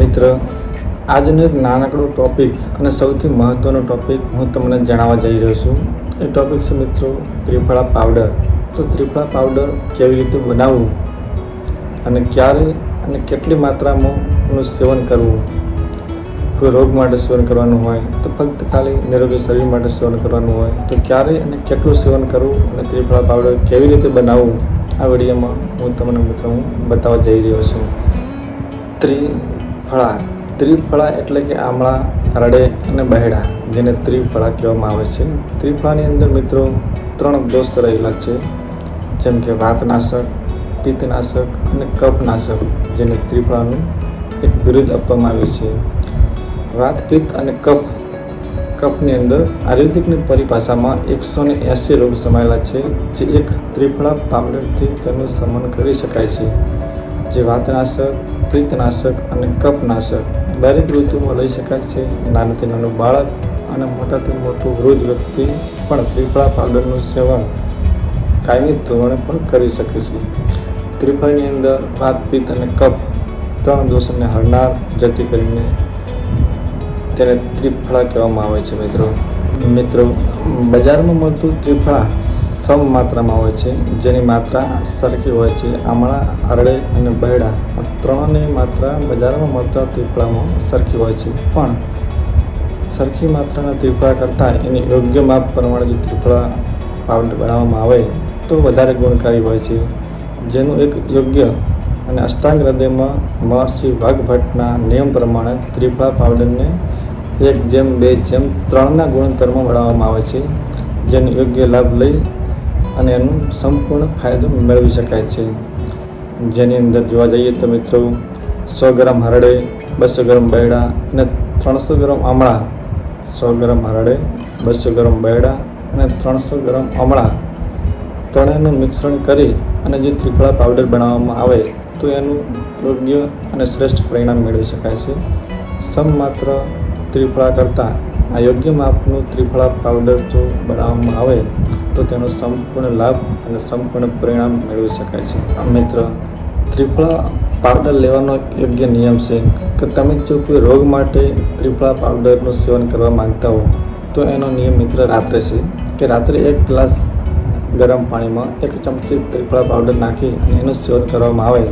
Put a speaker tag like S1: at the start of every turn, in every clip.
S1: મિત્ર, આજનો એક નાનકડો ટોપિક અને સૌથી મહત્ત્વનો ટોપિક હું તમને જણાવવા જઈ રહ્યો છું. એ ટોપિક છે મિત્રો, ત્રિફળા પાવડર તો ત્રિફળા પાવડર કેવી રીતે બનાવવું? અને ક્યારે અને કેટલી માત્રામાં એનું સેવન કરવું? કોઈ રોગ માટે સેવન કરવાનું હોય, તો ફક્ત ખાલી નિરોગી શરીર માટે સેવન કરવાનું હોય, તો ક્યારે અને કેટલું સેવન કરવું અને ત્રિફળા પાવડર કેવી રીતે બનાવવું? આ વિડીયોમાં હું તમને મિત્રો હું બતાવવા જઈ રહ્યો છું. ત્રિફળા. ત્રિફળા એટલે કે આમળા, રડે અને બહેડા, જેને ત્રિફળા કહેવામાં આવે છે. ત્રિફળાની અંદર મિત્રો ત્રણ દોષ રહેલા છે. જેમ કે વાતનાશક, પિત્તનાશક અને કફનાશક જેને ત્રિફળાનું એક વિરુદ્ધ આપવામાં આવ્યું છે. વાત પિત્ત અને કફ કફની અંદર આયુર્વેદિકની પરિભાષામાં એકસો ને એંસી રોગ સમાયેલા છે, જે એક ત્રિફળા પાવડરથી તેનું શમન કરી શકાય છે. જે વાતનાશક, પિત્તનાશક અને કફનાશક દરેક ઋતુમાં લઈ શકાય છે. નાનાથી નાનું બાળક અને મોટાથી મોટું વૃદ્ધ વ્યક્તિ પણ ત્રિફળા પાવડરનું સેવન કાયમી ધોરણે પણ કરી શકે છે. ત્રિફળની અંદર વાત પિત્ત અને કપ ત્રણ દોષને હરનાર, જેથી કરીને તેને ત્રિફળા કહેવામાં આવે છે મિત્રો. મિત્રો, બજારમાં મળતું ત્રિફળા સમ માત્રામાં હોય છે, જેની માત્રા સરખી હોય છે. આમળા, હરડે અને બહેડા આ ત્રણની માત્રા બજારમાં મળતા પીપળામાં સરખી હોય છે. પણ સરખી માત્રાના ત્રિફળા કરતાં એની યોગ્ય માપ પ્રમાણે જો ત્રિફળા પાવડર બનાવવામાં આવે તો વધારે ગુણકારી હોય છે. જેનું એક યોગ્ય અને અષ્ટાંગ હૃદયમાં મહર્ષિ વાઘભટ્ટના નિયમ પ્રમાણે ત્રિફળા પાવડરને એક જેમ, બે જેમ ત્રણના ગુણોત્તરમાં વળાવવામાં આવે છે. જેનો યોગ્ય લાભ લઈ અને એનો સંપૂર્ણ ફાયદો મેળવી શકાય છે. જેની અંદર જોવા જઈએ તો મિત્રો, સો ગ્રામ હરડે, બસો ગ્રામ બૈડા અને ત્રણસો ગ્રામ આમળા. સો ગ્રામ હરડે, બસો ગ્રામ બૈડા અને ત્રણસો ગ્રામ આમળા. ત્રણેયનું મિશ્રણ કરી અને જે ત્રિફળા પાવડર બનાવવામાં આવે, તો એનું યોગ્ય અને શ્રેષ્ઠ પરિણામ મેળવી શકાય છે. સમ માત્ર ત્રિફળા કરતાં આ યોગ્ય માપનું ત્રિફળા પાવડર જો બનાવવામાં આવે, તો તેનો સંપૂર્ણ લાભ અને સંપૂર્ણ પરિણામ મેળવી શકાય છે. આ મિત્ર, ત્રિફળા પાવડર લેવાનો યોગ્ય નિયમ છે કે તમે જો કોઈ રોગ માટે ત્રિફળા પાવડરનું સેવન કરવા માંગતા હો, તો એનો નિયમ મિત્ર રાત્રે છે કે રાત્રે એક ગ્લાસ ગરમ પાણીમાં એક ચમચી ત્રિફળા પાવડર નાખી અને એનું સેવન કરવામાં આવે,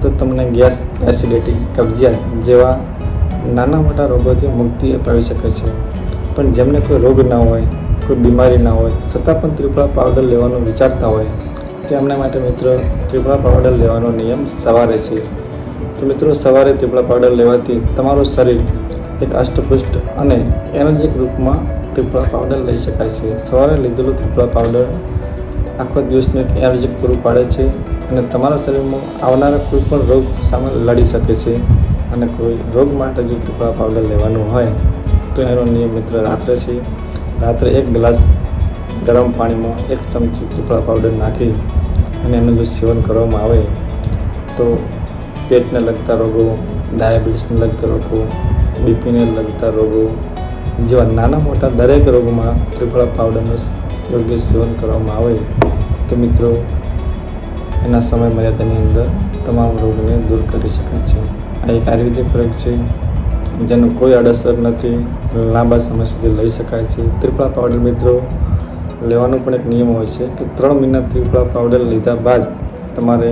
S1: તો તમને ગેસ એસિડિટી કબજિયાત જેવા નાના મોટા રોગોથી મુક્તિ અપાવી શકે છે. પણ જેમને કોઈ રોગ ના હોય, કોઈ બીમારી ના હોય, છતાં પણ ત્રિપુરા પાવડર લેવાનું વિચારતા હોય, તેમના માટે મિત્રો ત્રિપુરા પાવડર લેવાનો નિયમ સવારે છે. તો મિત્રો, સવારે ત્રિપુરા પાવડર લેવાથી તમારું શરીર એક અષ્ટપુષ્ટ અને એનર્જિક રૂપમાં ત્રિપુરા પાવડર લઈ શકાય છે. સવારે લીધેલું ત્રિપુરા પાવડર આખો દિવસનું એક એનર્જી પૂરું પાડે છે અને તમારા શરીરમાં આવનારા કોઈ પણ રોગ સામે લડી શકે છે. અને કોઈ રોગ માટે જો કૃપા પાવડર લેવાનું હોય, તો એનો નિયમ મિત્ર રાત્રે છે. રાત્રે એક ગ્લાસ ગરમ પાણીમાં એક ચમચી કૃપા પાવડર નાખી અને એનું જો સેવન કરવામાં આવે, તો પેટને લગતા રોગો, ડાયાબિટીસને લગતા રોગો, બીપીને લગતા રોગો, જેવા નાના મોટા દરેક રોગોમાં ત્રિફળા પાવડરનું યોગ્ય સેવન કરવામાં આવે. તો મિત્રો એના સમય મર્યાદાની અંદર તમામ રોગને દૂર કરી શકાય છે. આ એક આયુર્વેદિક પ્રયોગ છે, જેનો કોઈ આડઅસર નથી, લાંબા સમય સુધી લઈ શકાય છે. ત્રિપળા પાવડર મિત્રો, લેવાનો પણ એક નિયમ હોય છે કે ત્રણ મહિના ત્રિપળા પાવડર લીધા બાદ તમારે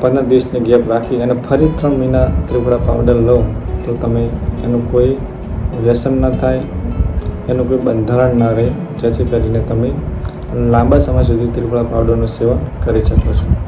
S1: પંદર દિવસની ગેપ રાખી અને ફરી ત્રણ મહિના ત્રિપળા પાવડર લો, તો તમે એનું કોઈ વ્યસન ન થાય, એનું કોઈ બંધારણ ન રહે. જેથી કરીને તમે લાંબા સમય સુધી ત્રિફળા પાવડરનું સેવન કરી શકો છો.